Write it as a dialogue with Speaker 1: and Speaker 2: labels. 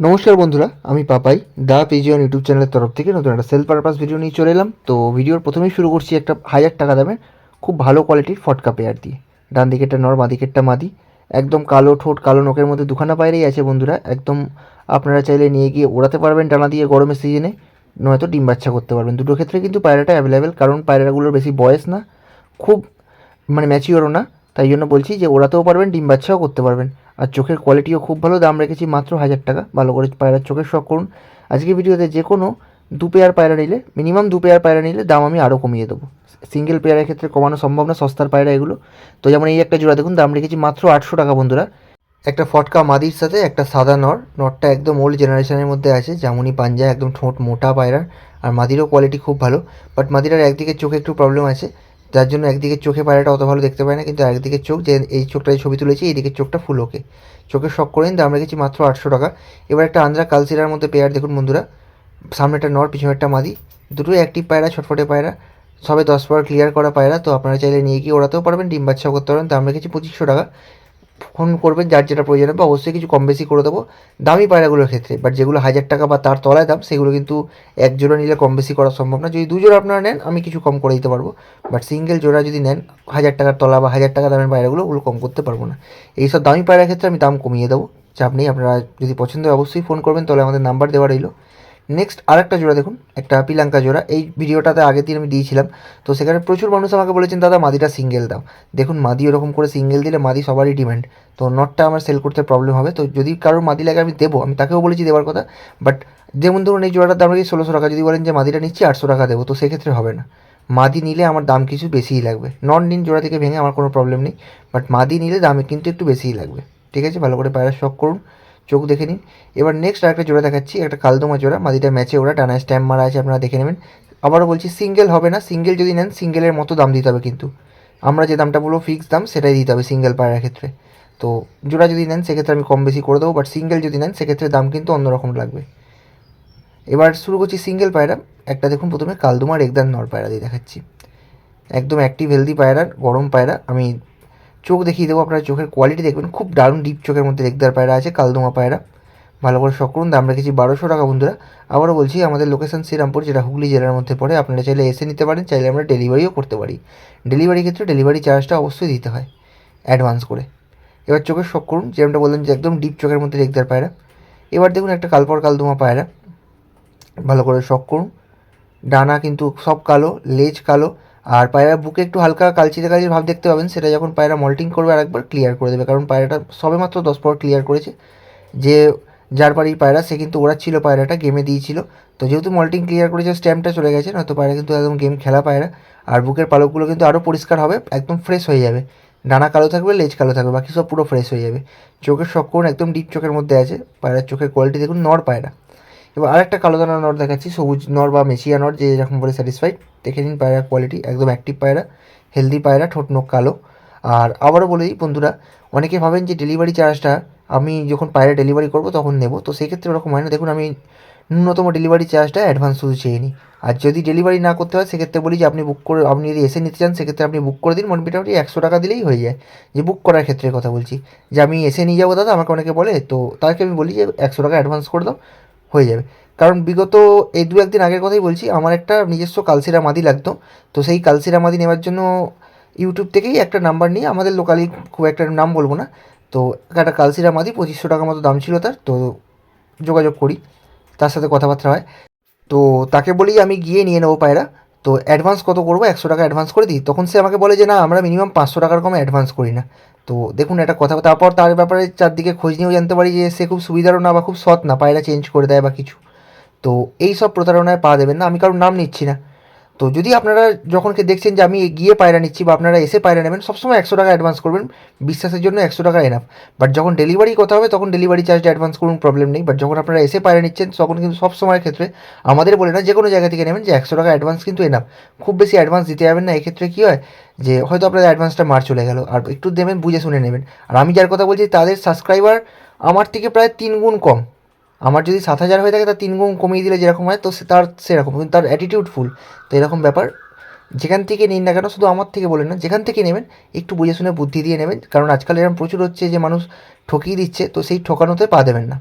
Speaker 1: নমস্কার বন্ধুরা, আমি পাপাই, দা পিজিয়ন ইউটিউব চ্যানেলের তরফ থেকে নতুন একটা সেল পারপাস ভিডিও নিয়ে চলে এলাম। তো ভিডিওর প্রথমেই শুরু করছি একটা হাজার টাকা দামের, খুব ভালো কোয়ালিটির ফটকা পেয়ার দিয়ে। ডান দিকেরটা নর বাঁ দিকেরটা মাদি। একদম কালো ঠোঁট, কালো নোকের মধ্যে দুখানা পায়রাই আছে বন্ধুরা। একদম আপনারা চাইলে নিয়ে গিয়ে ওড়াতে পারবেন ডানা দিয়ে গরমের সিজনে নয়তো ডিম বাচ্চা করতে পারবেন। দুটো ক্ষেত্রে কিন্তু পায়রাটা অ্যাভেলেবেল কারণ পায়রাগুলোর বেশি বয়স না। খুব মানে ম্যাচিওরও না। তাই জন্য বলছি যে ওড়াতেও পারবেন, ডিম বাচ্চাও করতে পারবেন। আর চোখের কোয়ালিটিও খুব ভালো, দাম রেখেছি মাত্র হাজার টাকা। ভালো করে পায়রার চোখের শখ করুন। আজকে ভিডিওতে যে কোনো দু পেয়ার পায়রা নিলে মিনিমাম দু পেয়ার পায়রা নিলে দাম আমি আরও কমিয়ে দেবো। সিঙ্গেল পেয়ারের ক্ষেত্রে কমানো সম্ভব না, সস্তার পায়রা এগুলো। তো যেমন এই একটা জোড়া দেখুন, দাম রেখেছি মাত্র আটশো টাকা বন্ধুরা। একটা ফটকা মাদির সাথে, একটা সাদা নর। নরটা একদম ওল্ড জেনারেশনের মধ্যে আছে যেমনই পাঞ্জা, একদম ঠোঁট মোটা পায়রার। আর মাদিরও কোয়ালিটি খুব ভালো। বাট মাদিরার একদিকে চোখে একটু প্রবলেম আছে। যার জন্য একদিকে চোখে পায়রাটা অত ভালো দেখতে পায় না, কিন্তু একদিকে চোখ, যে এই চোখটায় ছবি তুলেছি এইদিকে চোখটা ফুল ওকে চোখের শখ করে দাম রেখেছি মাত্র আটশো টাকা। এবার একটা আন্দ্রা কালসিরার মধ্যে পেয়ার দেখুন বন্ধুরা। সামনেটা নর, পিছনে একটা মাদি। দুটোই অ্যাক্টিভ পায়রা, ছটফটে পায়রা। সবে দশ বার ক্লিয়ার করা পায়রা, তো আপনারা চাইলে নিয়ে গিয়ে ওড়াতেও পারবেন, ডিম বাচ্চাও করতে পারবেন। দাম রেখেছি পঁচিশশো টাকা। ফোন করবেন যার যেটা প্রয়োজন হবে অবশ্যই কিছু কম বেশি করে দেবো। দামি পায়রাগুলোর ক্ষেত্রে বাট যেগুলো হাজার টাকা বা তার তলায় দাম, সেগুলো কিন্তু এক জোড়া নিলে কম বেশি করা সম্ভব না। যদি দু জোড়া আপনারা নেন, আমি কিছু কম করে দিতে পারব। বাট সিঙ্গেল জোড়া যদি নেন, হাজার টাকার তলা বা হাজার টাকা দামের পায়রাগুলো, ওগুলো কম করতে পারব না। এইসব দামি পায়রার ক্ষেত্রে আমি দাম কমিয়ে দেবো। চাপ নেই, আপনারা যদি পছন্দ হয় অবশ্যই ফোন করবেন, তাহলে আমাদের নাম্বার দেওয়া রইল। নেক্সট আরেকটা জোড়া দেখুন, একটা পিলাঙ্কা জোড়া। এই ভিডিওটাতে আগের দিন আমি দিয়েছিলাম। তো সেখানে প্রচুর মানুষ আমাকে বলেছেন, দাদা, মাদিটা সিঙ্গেল দাও। দেখুন, মাদি ওরকম করে সিঙ্গেল দিলে মাদি সবারই ডিমান্ড তো নটটা আমার সেল করতে প্রবলেম হবে। তো যদি কারোর মাদি লাগে আমি দেবো। আমি তাকেও বলেছি দেওয়ার কথা। বাট যেমন ধরুন, এই জোড়াটার দাম রেখে ষোলোশো টাকা। যদি বলেন যে মাদিটা নিচ্ছি, আটশো টাকা দেবো। তো সেক্ষেত্রে হবে না। মাদি নিলে আমার দাম কিছু বেশিই লাগবে। নন নিন জোড়া থেকে ভেঙে আমার কোনো প্রবলেম নেই। বাট মাদি নিলে দামে কিন্তু একটু বেশিই লাগবে। ঠিক আছে? ভালো করে পায়রা শখ করুন। চোখ দেখে নিন। এবার নেক্সট আরেকটা জোড়া দেখাচ্ছি, একটা কালদমা জোড়া। মাদিটা ম্যাচে ওরা ডানায় স্ট্যাম্প মারা আছে, আপনারা দেখে নেবেন। আবারও বলছি সিঙ্গেল হবে না সিঙ্গেল যদি নেন সিঙ্গেলের মতো দাম দিতে হবে কিন্তু। আমরা যে দামটা বলব ফিক্স দাম, সেটাই দিতে হবে সিঙ্গেল পায়রার ক্ষেত্রে। তো জোড়া যদি নেন, সেক্ষেত্রে আমি কম বেশি করে দেবো বাট সিঙ্গেল যদি নেন, সেক্ষেত্রে দাম কিন্তু অন্যরকম লাগবে। এবার শুরু করছি সিঙ্গেল পায়রা। একটা দেখুন, প্রথমে কালদুমার একদান নর পায়রা দিয়ে দেখাচ্ছি। একদম অ্যাক্টিভ হেলদি পায়রার, গরম পায়রা। আমি চোখ দেখিয়ে দেবো, আপনারা চোখের কোয়ালিটি দেখবেন। খুব দারুণ ডিপ চোখের মধ্যে রেগদার পায়রা আছে, কালদোমা পায়রা। ভালো করে শখ করুন, দাম রেখেছি বারোশো টাকা বন্ধুরা। আবারও বলছি, আমাদের লোকেশন শ্রীরামপুর, যেটা হুগলি জেলার মধ্যে পড়ে, আপনারা চাইলে এসে নিতে পারেন, চাইলে আমরা ডেলিভারিও করতে পারি। ডেলিভারি ক্ষেত্রে ডেলিভারি চার্জটা অবশ্যই দিতে হয় অ্যাডভান্স করে। এবার চোখের শখ করুন যেরকমটা বললাম যে একদম ডিপ চোখের মধ্যে রেগদার পায়রা। এবার দেখুন একটা কালপর কালদোমা পায়রা। ভালো করে শখ করুন। ডানা কিন্তু সব কালো, লেজ কালো আর পায়রার বুকে একটু হালকা কালচিতে কালচির ভাব দেখতে পাবেন, সেটা যখন পায়রা মল্টিং করবে আরেকবার ক্লিয়ার করে দেবে। কারণ পায়রাটা সবে মাত্র দশ পর ক্লিয়ার করেছে। যে যার বাড়ির পায়রা, সে কিন্তু ওরা ছিল পায়রাটা গেমে দিয়েছিল। তো যেহেতু মল্টিং ক্লিয়ার করেছে স্ট্যাম্পটা চলে গেছে, নয়তো পায়রা কিন্তু একদম গেম খেলা পায়রা। আর বুকের পালকগুলো কিন্তু আরও পরিষ্কার হবে, একদম ফ্রেশ হয়ে যাবে। ডানা কালো থাকবে, লেজ কালো থাকবে, বাকি সব পুরো ফ্রেশ হয়ে যাবে। চোখের করুন একদম ডিপ চোখের মধ্যে আছে। পায়রার চোখের কোয়ালিটি দেখুন, নর পায়রা। এবার আরেকটা কালো দানা নট দেখাচ্ছি, সবুজ নর বা মেশিয়া নর, যে যেরকম বলে স্যাটিসফাইড দেখে নিন পায়রা কোয়ালিটি একদম অ্যাক্টিভ পায়রা হেলদি পায়রা, ঠোঁট নোখ কালো। আর আবারও বলে দিই বন্ধুরা, অনেকে ভাবেন যে ডেলিভারি চার্জটা আমি যখন পায়রা ডেলিভারি করব তখন নেব, তো সেই ক্ষেত্রে ওরকম হয় না। দেখুন, আমি ন্যূনতম ডেলিভারি চার্জটা অ্যাডভান্স শুধু চেয়ে নিই। আর যদি ডেলিভারি না করতে হয়, সেক্ষেত্রে বলি যে আপনি বুক করে, আপনি যদি এসে নিতে চান, সেক্ষেত্রে আপনি বুক করে দিন। মোটামুটি একশো টাকা দিলেই হয়ে যায়। যে বুক করার ক্ষেত্রে কথা বলছি। যে আমি এসে নিয়ে যাব দাদা, আমাকে অনেকে বলে, তো তাকে আমি বলি যে একশো টাকা অ্যাডভান্স করে দাও। হয়ে যাবে। কারণ বিগত এই দু একদিন আগের কথাই বলছি, আমার একটা নিজস্ব কালসিরা মাদি লাগতো। তো সেই কালসিরা মাদি নেওয়ার জন্য ইউটিউব থেকেই একটা নাম্বার নিয়ে আমাদের লোকালি খুব একটা নাম বলব না। তো একটা কালসিরা মাদি পঁচিশশো টাকা মতো দাম ছিল তার, তো যোগাযোগ করি, তার সাথে কথাবার্তা হয়। তো তাকে বলি আমি গিয়ে নিয়ে নেব পায়রা। তো অ্যাডভান্স কত করব? একশো টাকা অ্যাডভান্স করে দিই। তখন সে আমাকে বলে যে, না, আমরা মিনিমাম পাঁচশো টাকার কমে অ্যাডভান্স করি না। তো দেখুন, একটা কথা, তারপর তার ব্যাপারে চারদিকে খোঁজ নিয়েও জানতে পারি যে সে খুব সুবিধারও না বা খুব সৎ না, পায়রা চেঞ্জ করে দেয় বা কিছু। তো এই সব প্রতারণায় পা দেবেন না, আমি কারোর নাম নিচ্ছি না। তো যদি আপনারা যখন কে দেখছেন যে আমি গিয়ে পায়রা নিচ্ছি বা আপনারা এসে পায়রা নেবেন, সবসময় একশো টাকা অ্যাডভান্স করবেন। বিশ্বাসের জন্য একশো টাকা এনাফ বাট যখন ডেলিভারি কথা হবে, তখন ডেলিভারি চার্জটা অ্যাডভান্স করুন প্রবলেম নেই। বাট যখন আপনারা এসে পায়রা নিচ্ছেন, তখন কিন্তু সব সময়ের ক্ষেত্রে আমাদের বলে না যে কোনো জায়গা থেকে নেবেন যে একশো টাকা অ্যাডভান্স কিন্তু এনাফ খুব বেশি অ্যাডভান্স দিতে যাবেন না। এক্ষেত্রে কী হয় যে হয়তো আপনাদের অ্যাডভান্সটা মার চলে গেল। আর একটু দেবেন, বুঝে শুনে নেবেন। আর আমি যার কথা বলছি, তাদের সাবস্ক্রাইবার আমার থেকে প্রায় তিন গুণ কম। আমার যদি সাত হাজার হয়ে থাকে তার তিন গুণ কমিয়ে দিলে যেরকম হয়, তো তার সেরকম। কিন্তু তার অ্যাটিটিউড ফুল তো এরকম ব্যাপার। যেখান থেকে নিন না কেন, শুধু আমার থেকে বলেন না, যেখান থেকে নেবেন, একটু বুঝে শুনে বুদ্ধি দিয়ে নেবেন। কারণ আজকাল এরকম প্রচুর হচ্ছে যে, মানুষ ঠকিয়ে দিচ্ছে, তো সেই ঠকানোতে পা দেবেন না।